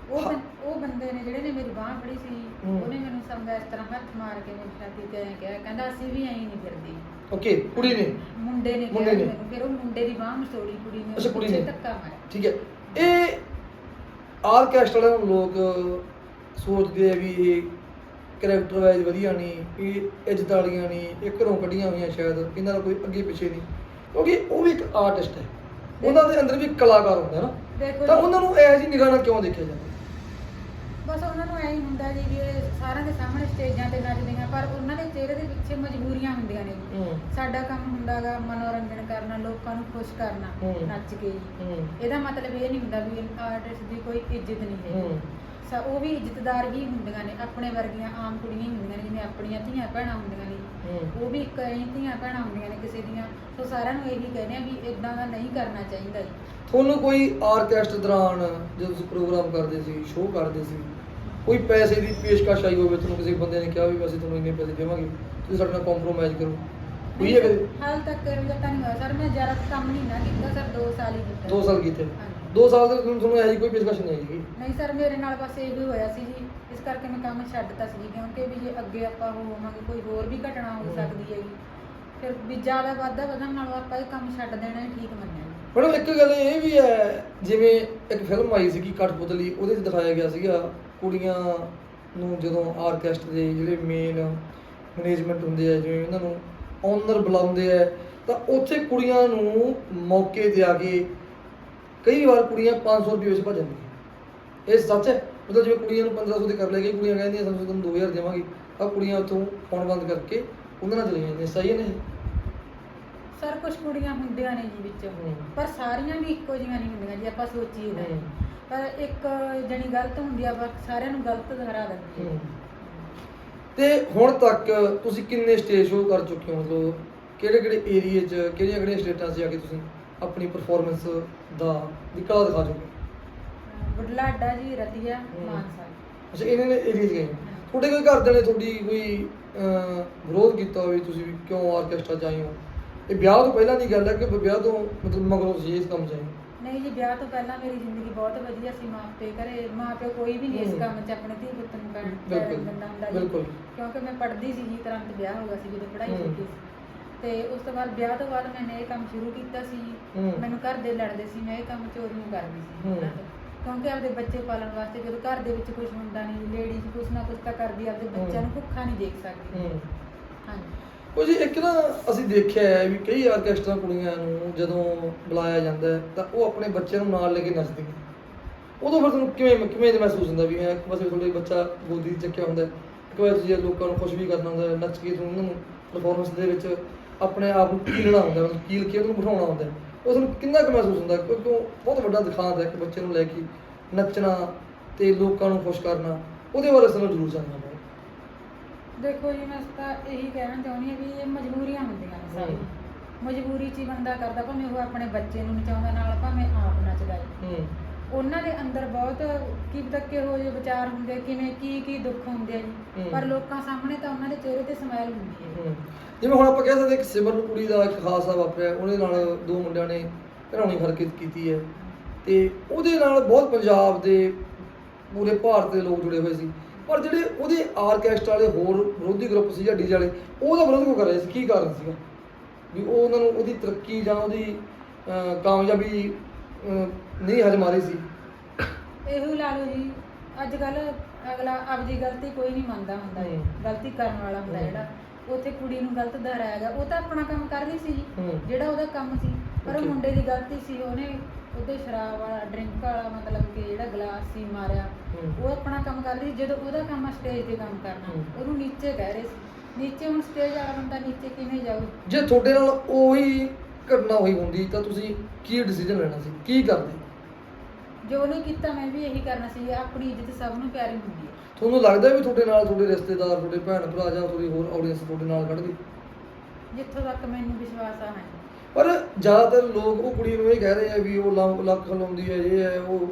ਉਹ ਬੰਦੇ ਨੇ ਜਿਹੜੇ ਨੇ ਮੇਰੀ ਬਾਹ ਫੜੀ ਸੀ। ਉਹਨੇ ਮੈਨੂੰ ਸਮਝਾ ਇਸ ਤਰ੍ਹਾਂ ਹੱਥ ਮਾਰ ਕੇ ਮੇਰੀ ਛਾਤੀ ਤੇ ਐਂ ਕਿਹਾ। ਕਹਿੰਦਾ ਅਸੀਂ ਵੀ ਐਂ ਨਹੀਂ ਫਿਰਦੇ ਓਕੇ ਕੁੜੀ ਨੇ? ਮੁੰਡੇ ਨੇ ਮੁੰਡੇ ਕਿਹਾ ਨੇ। ਮੈਨੂੰ। ਫਿਰ ਉਹ ਮੁੰਡੇ ਦੀ ਬਾਹ ਮਸੋੜੀ ਕੁੜੀ ਨੇ ਅੱਛਾ, ਕੁੜੀ ਨੇ। ਧੱਕਾ ਮਾਰਿਆ। ਠੀਕ ਹੈ। ਇਹ ਆਰਕੈਸਟਰਾ ਨੂੰ ਲੋਕ ਸੋਚਦੇ ਆ ਵੀ ਇਹ ਕਰੈਕਟਰ ਵਾਈਜ਼ ਵਧੀਆ ਨਹੀਂ ਇਹ ਇੱਜ਼ਤ ਵਾਲੀਆਂ ਨਹੀਂ ਇਹ ਘਰੋਂ ਕੱਢੀਆਂ ਹੋਈਆਂ ਸ਼ਾਇਦ ਇਹਨਾਂ ਦਾ ਕੋਈ ਅੱਗੇ ਪਿੱਛੇ ਨਹੀਂ। ਕਿਉਂਕਿ ਉਹ ਵੀ ਇੱਕ ਆਰਟਿਸਟ ਹੈ। ਉਹਨਾਂ ਦੇ ਅੰਦਰ ਵੀ ਇੱਕ ਕਲਾਕਾਰ ਹੁੰਦਾ ਹੈ ਨਾ। ਦੇਖੋ ਤਾਂ ਜੀ, ਉਹਨਾਂ ਨੂੰ ਇਹੋ ਜਿਹੀ ਨਿਗਾਹ ਨਾਲ ਕਿਉਂ ਦੇਖਿਆ ਜਾਂਦਾ ਬਸ ਉਹਨਾਂ ਨੂੰ ਐਂ ਹੀ ਹੁੰਦਾ ਜੀ ਵੀ ਇਹ ਸਾਰਿਆਂ ਦੇ ਸਾਹਮਣੇ ਸਟੇਜਾਂ ਤੇ ਨੱਚਦੀਆਂ ਪਰ ਉਹਨਾਂ ਦੇ ਚਿਹਰੇ ਦੇ ਪਿੱਛੇ ਮਜਬੂਰੀਆਂ ਹੁੰਦੀਆਂ ਨੇ ਜੀ। ਹੂੰ। ਸਾਡਾ ਕੰਮ ਹੁੰਦਾਗਾ ਮਨੋਰੰਜਨ ਕਰਨਾ ਲੋਕਾਂ ਨੂੰ ਖੁਸ਼ ਕਰਨਾ ਹੂੰ। ਨੱਚ ਕੇ ਜੀ। ਹੂੰ। ਇਹਦਾ ਮਤਲਬ ਇਹ ਨਹੀਂ ਹੁੰਦਾ ਵੀ ਆਰਟਿਸਟ ਦੀ ਕੋਈ ਇੱਜ਼ਤ ਨਹੀਂ ਹੈ ਹੂੰ। ਸਾ ਉਹ ਵੀ ਇੱਜ਼ਤਦਾਰ ਹੀ ਹੁੰਦੀਆਂ ਨੇ ਆਪਣੇ ਵਰਗੀਆਂ ਆਮ ਕੁੜੀਆਂ ਹੀ ਹੁੰਦੀਆਂ ਨੇ ਜਿਵੇਂ ਆਪਣੀਆਂ ਧੀਆਂ ਭੈਣਾਂ ਹੁੰਦੀਆਂ ਨੇ। ਹੂੰ। ਉਹ ਵੀ ਕਈ ਧੀਆਂ ਭੈਣਾਂ ਹੁੰਦੀਆਂ ਨੇ ਕਿਸੇ ਦੀਆਂ। ਸੋ ਸਾਰਿਆਂ ਨੂੰ ਇਹੀ ਕਹਿੰਦੇ ਆ ਵੀ ਇਦਾਂ ਦਾ ਨਹੀਂ ਕਰਨਾ ਚਾਹੀਦਾ ਜੀ। ਤੁਹਾਨੂੰ ਕੋਈ ਆਰਕੈਸਟ ਦੌਰਾਨ ਜਦੋਂ ਤੁਸੀਂ ਪ੍ਰੋਗਰਾਮ ਕਰਦੇ ਸੀ ਸ਼ੋਅ ਕਰਦੇ ਸੀ ਕੋਈ ਪੈਸੇ ਦੀ ਪੇਸ਼ਕਸ਼ ਆਈ ਹੋਵੇ ਤੁਹਾਨੂੰ ਕਿਸੇ ਬੰਦੇ ਨੇ ਕਿਹਾ ਵੀ ਅਸੀਂ ਤੁਹਾਨੂੰ ਇੰਨੇ ਪੈਸੇ ਦੇਵਾਂਗੇ ਤੁਸੀਂ ਸਾਡੇ ਨਾਲ ਕੰਪਰੋਮਾਈਜ਼ ਕਰੋ। ਹੋਈ ਹੈ ਕਦੇ? ਹਾਲ ਤੱਕ ਇਹੋ ਜਿਹਾ ਤਾਂ ਨਹੀਂ ਹੋਇਆ। ਸਰ ਮੈਂ ਜ਼ਿਆਦਾ ਕੰਮ ਨਹੀਂ ਨਾ ਕੀਤਾ ਸਰ 2 ਸਾਲ ਹੀ ਕੀਤਾ। 2 ਸਾਲ ਕੀਤੇ? ਹਾਂਜੀ। 2 ਸਾਲ ਦੇ ਤੁਹਾਨੂੰ ਤੁਹਾਨੂੰ ਇਹੋ ਜਿਹੀ ਕੋਈ ਪੇਸ਼ਕਸ਼ ਨਹੀਂ ਆਈ ਨਹੀਂ ਸਰ ਮੇਰੇ ਨਾਲ ਬਸ ਇਹ ਹੀ ਹੋਇਆ ਸੀ ਜੀ। ਇਸ ਕਰਕੇ ਮੈਂ ਕੰਮ ਛੱਡਤਾ ਸੀ ਜੀ, ਕਿਉਂਕਿ ਵੀ ਜੇ ਅੱਗੇ ਆਪਾਂ ਹੋਵਾਂਗੇ ਕੋਈ ਹੋਰ ਵੀ ਘਟਨਾ ਹੋ ਹਮ। ਸਕਦੀ ਹੈਗੀ ਫਿਰ ਵੀ ਜ਼ਿਆਦਾ ਵਾਧਾ ਵਧਣ ਨਾਲੋਂ ਆਪਾਂ ਇਹ ਕੰਮ ਛੱਡ ਦੇਣਾ ਹੀ ਠੀਕ ਮੰਨਿਆ ਜੀ। ਮੈਡਮ ਇੱਕ ਗੱਲ ਇਹ ਵੀ ਹੈ ਜਿਵੇਂ ਇੱਕ ਫਿਲਮ ਆਈ ਸੀ ਕਠਪੁਤਲੀ ਉਹਦੇ 'ਚ ਦਿਖਾਇਆ ਗਿਆ ਸੀਗਾ ਕੁੜੀਆਂ ਨੂੰ ਜਦੋਂ ਆਰਕੈਸਟ ਦੇ ਜਿਹੜੇ ਮੇਨ ਮੈਨੇਜਮੈਂਟ ਹੁੰਦੇ ਆ ਜਿਵੇਂ ਉਹਨਾਂ ਨੂੰ ਓਨਰ ਬੁਲਾਉਂਦੇ ਆ ਤਾਂ ਉੱਥੇ ਕੁੜੀਆਂ ਨੂੰ ਮੌਕੇ ਤੇ ਆ ਕੇ ਕਈ ਵਾਰ ਕੁੜੀਆਂ 500 ਰੁਪਏ ਵਿੱਚ ਭੱਜ ਜਾਂਦੀਆਂ। ਇਹ ਸੱਚ ਹੈ? ਮਤਲਬ ਜਿਵੇਂ ਕੁੜੀਆਂ ਨੂੰ 1500 ਦੇ ਕਰ ਲੈ ਗਈ ਕੁੜੀਆਂ ਕਹਿੰਦੀਆਂ ਸਾਨੂੰ ਤੁਹਾਨੂੰ 2000 ਦੇਵਾਂਗੇ। ਆ ਕੁੜੀਆਂ ਉੱਥੋਂ ਫੋਨ ਬੰਦ ਕਰਕੇ ਉਹਨਾਂ ਨਾਲ ਚਲੀਆਂ ਜਾਂਦੀਆਂ। ਸਹੀ ਹੈ ਨਹੀਂ? ਸਰ ਕੁਝ ਕੁੜੀਆਂ ਹੁੰਦੀਆਂ ਨੇ ਜੀ ਵਿੱਚ। ਪਰ ਸਾਰੀਆਂ ਵੀ ਇੱਕੋ ਜਿਹੀਆਂ ਨਹੀਂ ਹੁੰਦੀਆਂ ਜੀ ਆਪਾਂ ਸੋਚੀਏ ਤਾਂ। ਪਰ ਇੱਕ ਜਣੀ ਗਲਤ ਹੁੰਦੀ ਆ ਬਸ ਸਾਰਿਆਂ ਨੂੰ ਗਲਤ ਦੁਹਰਾ ਦਿੰਦੀ। ਤੇ ਹੁਣ ਤੱਕ ਤੁਸੀਂ ਕਿੰਨੇ ਸਟੇਜ ਸ਼ੋਅ ਕਰ ਚੁੱਕੇ ਹੋ ਮਤਲਬ ਕਿਹੜੇ ਕਿਹੜੇ ਏਰੀਏ 'ਚ ਕਿਹੜੀਆਂ ਕਿਹੜੀਆਂ ਸਟੇਟਾਂ 'ਚ ਜਾ ਕੇ ਤੁਸੀਂ ਆਪਣੀ ਪਰਫਾਰਮੈਂਸ ਦਾ ਦੀ ਕਲਾ ਦਿਖਾ ਚੁੱਕੇ ਹੋ? ਬੁਢਲਾਡਾ ਜੀ ਰਤੀਆ ਹਮ। ਮਾਨਸਾ ਅੱਛਾ ਇਹਨਾਂ ਨੇ ਏਰੀਏ 'ਚ ਗਏ ਹੋ। ਤੁਹਾਡੇ ਕੋਈ ਘਰਦਿਆਂ ਨੇ ਤੁਹਾਡੀ ਕੋਈ ਅਹ, ਵਿਰੋਧ ਕੀਤਾ ਹੋਵੇ ਤੁਸੀਂ ਵੀ ਕਿਉਂ ਆਰਕੈਸਟਰਾ 'ਚ ਆਏ ਹੋ ਇਹ ਵਿਆਹ ਤੋਂ ਪਹਿਲਾਂ ਦੀ ਗੱਲ ਹੈ ਕਿ ਵਿਆਹ ਤੋਂ ਮਤਲਬ ਮਗਰੋਂ ਤੁਸੀਂ ਇਸ ਕੰਮ 'ਚ ਆਏ ਹੋ? ਨਹੀਂ ਜੀ ਵਿਆਹ ਤੋਂ ਪਹਿਲਾਂ ਮੇਰੀ ਜ਼ਿੰਦਗੀ ਬਹੁਤ ਵਧੀਆ ਸੀ ਮਾਂ ਪਿਓ ਘਰੇ ਮਾਂ ਪਿਓ ਕੋਈ ਵੀ ਨਹੀਂ ਇਸ। ਕੰਮ 'ਚ ਆਪਣੇ ਧੀ ਪੁੱਤ ਨੂੰ ਕਹਿਣ ਬਿਲਕੁਲ, ਕਹਿਣ ਦਿੰਦਾ ਹੁੰਦਾ ਜੀ ਬਿਲਕੁਲ। ਕਿਉਂਕਿ ਮੈਂ ਪੜ੍ਹਦੀ ਸੀ ਜੀ ਤੁਰੰਤ ਵਿਆਹ ਹੋ ਗਿਆ ਸੀ ਜਦੋਂ ਪੜ੍ਹਾਈ ਹਮ। ਕੀਤੀ ਸੀ ਤੇ ਉਸ ਤੋਂ ਬਾਅਦ ਵਿਆਹ ਤੋਂ ਬਾਅਦ ਮੈंने ਇਹ ਕੰਮ ਸ਼ੁਰੂ ਕੀਤਾ ਸੀ। ਮੈਨੂੰ ਘਰ ਦੇ ਲੜਦੇ ਸੀ ਮੈਂ ਇਹ ਕੰਮ ਚੋਰੀ ਨੂੰ ਕਰਦੀ ਸੀ ਹਮ। ਉਹਨਾਂ ਤੋਂ। ਕਿਉਂਕਿ ਆਪਦੇ ਬੱਚੇ ਪਾਲਣ ਵਾਸਤੇ ਜਦੋਂ ਘਰ ਦੇ ਵਿੱਚ ਕੁਝ ਹੁੰਦਾ ਨਹੀਂ ਲੇਡੀਜ਼ ਕੁਝ ਨਾ ਕੁਝ ਤਾਂ ਕਰਦੀ ਆਪਦੇ ਬੱਚਿਆਂ ਨੂੰ ਭੁੱਖਾ ਨਹੀਂ ਦੇਖ ਸਕਦੀ ਹੂੰ ਹਾਂਜੀ ਉਹ ਜੀ ਇੱਕ ਨਾ ਅਸੀਂ ਦੇਖਿਆ ਹੈ ਵੀ ਕਈ ਆਰਕੈਸਟਰਾ ਕੁੜੀਆਂ ਨੂੰ ਜਦੋਂ ਬੁਲਾਇਆ ਜਾਂਦਾ ਹੈ ਤਾਂ ਉਹ ਆਪਣੇ ਬੱਚਿਆਂ ਨੂੰ ਨਾਲ ਲੈ ਕੇ ਨੱਚਦੀਆਂ ਉਦੋਂ ਫਿਰ ਤੁਹਾਨੂੰ ਕਿਵੇਂ ਕਿਵੇਂ ਦਾ ਮਹਿਸੂਸ ਹੁੰਦਾ ਵੀ ਹੈ ਇੱਕ ਪਾਸੇ ਤੁਹਾਡੇ ਬੱਚਾ ਗੋਦੀ 'ਚ ਚੱਕਿਆ ਹੁੰਦਾ ਹੈ, ਇੱਕ ਪਾਸੇ ਤੁਸੀਂ ਲੋਕਾਂ ਨੂੰ ਖੁਸ਼ ਵੀ ਕਰਨਾ ਹੁੰਦਾ ਹੈ, ਨੱਚ ਕੇ ਤੁਹਾਨੂੰ ਉਹਨਾਂ ਨੂੰ ਪਰਫਾਰਮੈਂਸ ਦੇ ਵਿੱਚ ਆਪਣੇ ਆਪ ਨੂੰ ਕੀਲਣਾ ਹੁੰਦਾ ਹੈ, ਮਤਲਬ ਕੀਲ ਕੇ ਉਹਨੂੰ ਬਿਠਾਉਣਾ ਹੁੰਦਾ ਹੈ। ਉਹ ਤੁਹਾਨੂੰ ਕਿੰਨਾ ਕੁ ਮਹਿਸੂਸ ਹੁੰਦਾ ਹੈ? ਕਿਉਂਕਿ ਉਹ ਬਹੁਤ ਵੱਡਾ ਦਿਖਾਉਂਦਾ ਹੈ ਕਿ ਬੱਚੇ ਨੂੰ ਲੈ ਕੇ ਨੱਚਣਾ ਤੇ ਲੋਕਾਂ ਨੂੰ ਖੁਸ਼ ਕਰਨਾ ਉਹਦੇ ਬਾਰੇ ਸਾਨੂੰ ਜ਼ਰੂਰ ਜਾਣਨਾ ਪਊ ਦੇਖੋ ਜੀ ਮੈਂ ਤਾਂ ਇਹੀ ਕਹਿਣਾ ਚਾਹੁੰਦੀ ਹਾਂ ਵੀ ਇਹ ਮਜਬੂਰੀਆਂ ਹੁੰਦੀਆਂ ਨੇ ਸਾਰੀਆਂ। ਮਜਬੂਰੀ 'ਚ ਹੀ ਬੰਦਾ ਕਰਦਾ ਭਾਵੇਂ ਉਹ ਆਪਣੇ ਬੱਚੇ ਨੂੰ ਨਚਾਉਂਦਾ ਨਾਲ ਭਾਵੇਂ ਆਪ ਨੱਚਦਾ ਹੈ। ਉਹਨਾਂ ਦੇ ਅੰਦਰ ਬਹੁਤ ਕੀ ਪਤਾ ਕਿਹੋ ਜਿਹੇ ਵਿਚਾਰ ਹੁੰਦੇ ਕਿਵੇਂ ਕੀ ਕੀ ਦੁੱਖ ਹੁੰਦੇ ਆ ਜੀ। ਹੂੰ। ਪਰ ਲੋਕਾਂ ਸਾਹਮਣੇ ਤਾਂ ਉਹਨਾਂ ਦੇ ਚਿਹਰੇ ਤੇ ਸਮਾਈਲ ਹੁੰਦੀ ਹੈ। ਜਿਵੇਂ ਹੁਣ ਆਪਾਂ ਕਹਿ ਸਕਦੇ ਕਿ ਸਿਮਰਨ ਕੁੜੀ ਦਾ ਇੱਕ ਹਾਦਸਾ ਵਾਪਰਿਆ ਉਹਦੇ ਨਾਲ ਦੋ ਮੁੰਡਿਆਂ ਨੇ ਘਰਾਉਣੀ ਹਰਕਤ ਕੀਤੀ ਹੈ। ਤੇ ਉਹਦੇ ਨਾਲ ਬਹੁਤ ਪੰਜਾਬ ਦੇ ਪੂਰੇ ਭਾਰਤ ਦੇ ਲੋਕ ਜੁੜੇ ਹੋਏ ਸੀ। ਪਰ ਜਿਹੜੇ ਉਹਦੇ ਆਰਕੈਸਟਰਾ ਵਾਲੇ ਹੋਰ ਵਿਰੋਧੀ ਗਰੁੱਪ ਸੀ ਜਾਂ ਡੀਜੇ ਵਾਲੇ ਉਹਦਾ ਵਿਰੋਧ ਕਿਉਂ ਕਰ ਰਹੇ ਸੀ ਕੀ ਕਾਰਨ ਸੀਗਾ ਵੀ ਉਹ ਉਹਨਾਂ ਨੂੰ ਉਹਦੀ ਤਰੱਕੀ ਜਾਂ ਉਹਦੀ ਕਾਮਯਾਬੀ ਨਹੀਂ ਹਜਮ ਰਹੀ ਸੀ ਇਹੋ ਲਾ ਲਓ ਜੀ ਅੱਜ ਕੱਲ ਅਗਲਾ ਆਪਦੀ ਗਲਤੀ ਕੋਈ ਨਹੀਂ ਮੰਨਦਾ ਹੁੰਦਾ ਜੀ। ਗਲਤੀ ਕਰਨ ਵਾਲਾ ਹੁੰਦਾ। ਜਿਹੜਾ ਉੱਥੇ ਕੁੜੀ ਨੂੰ ਗਲਤ ਦੁਹਰਾਇਆ ਗਿਆ ਉਹ ਤਾਂ ਆਪਣਾ ਕੰਮ ਕਰ ਰਹੀ ਸੀ ਜੀ। ਜਿਹੜਾ ਉਹਦਾ ਕੰਮ ਸੀ ਪਰ. ਮੁੰਡੇ ਦੀ ਗਲਤੀ ਸੀ ਉਹਨੇ ਉਹਦੇ ਸ਼ਰਾਬ ਵਾਲਾ ਡਰਿੰਕ ਵਾਲਾ ਮਤਲਬ ਕਿ ਜਿਹੜਾ ਗਲਾਸ ਸੀ ਮਾਰਿਆ ਹੂੰ। ਉਹ ਆਪਣਾ ਕੰਮ ਕਰ ਰਹੀ ਸੀ। ਜਦੋਂ ਉਹਦਾ ਕੰਮ ਆ ਸਟੇਜ ਤੇ ਕੰਮ ਕਰਨਾ। ਹੂੰ। ਉਹਨੂੰ ਨੀਚੇ ਕਹਿ ਰਹੇ ਸੀ। ਨੀਚੇ ਹੁਣ ਸਟੇਜ ਵਾਲਾ ਬੰਦਾ ਨੀਚੇ ਕਿਵੇਂ ਜਾਊ? ਜੇ ਤੁਹਾਡੇ ਨਾਲ ਉਹੀ ਘਟਨਾ ਹੋਈ ਹੁੰਦੀ ਤਾਂ ਤੁਸੀਂ ਕੀ ਡਿਸੀਜਨ ਲੈਣਾ ਸੀ? ਕੀ ਕਰਦੇ? ਜੋ ਉਹਨੇ ਕੀਤਾ ਮੈਂ ਵੀ ਇਹੀ ਕਰਨਾ ਸੀ। ਆਪਣੀ ਇੱਜ਼ਤ ਸਭ ਨੂੰ ਪਿਆਰੀ ਹੁੰਦੀ ਹੈ। ਤੁਹਾਨੂੰ ਲੱਗਦਾ ਵੀ ਤੁਹਾਡੇ ਨਾਲ ਤੁਹਾਡੇ ਰਿਸ਼ਤੇਦਾਰ ਤੁਹਾਡੇ ਭੈਣ ਭਰਾ ਜਾਂ ਤੁਹਾਡੀ ਹੋਰ ਆਡੀਅנס ਤੁਹਾਡੇ ਨਾਲ ਖੜਦੀ ਜਿੱਥੋਂ ਤੱਕ ਮੈਨੂੰ ਵਿਸ਼ਵਾਸ ਆ ਹੈ ਪਰ ਜ਼ਿਆਦਾਤਰ ਲੋਕ ਉਹ ਕੁੜੀ ਨੂੰ ਇਹ ਕਹਿ ਰਹੇ ਆ ਵੀ ਉਹ ਲਾ- ਲੱਖ ਲਾਉਂਦੀ ਹੈ ਇਹ ਹੈ ਉਹ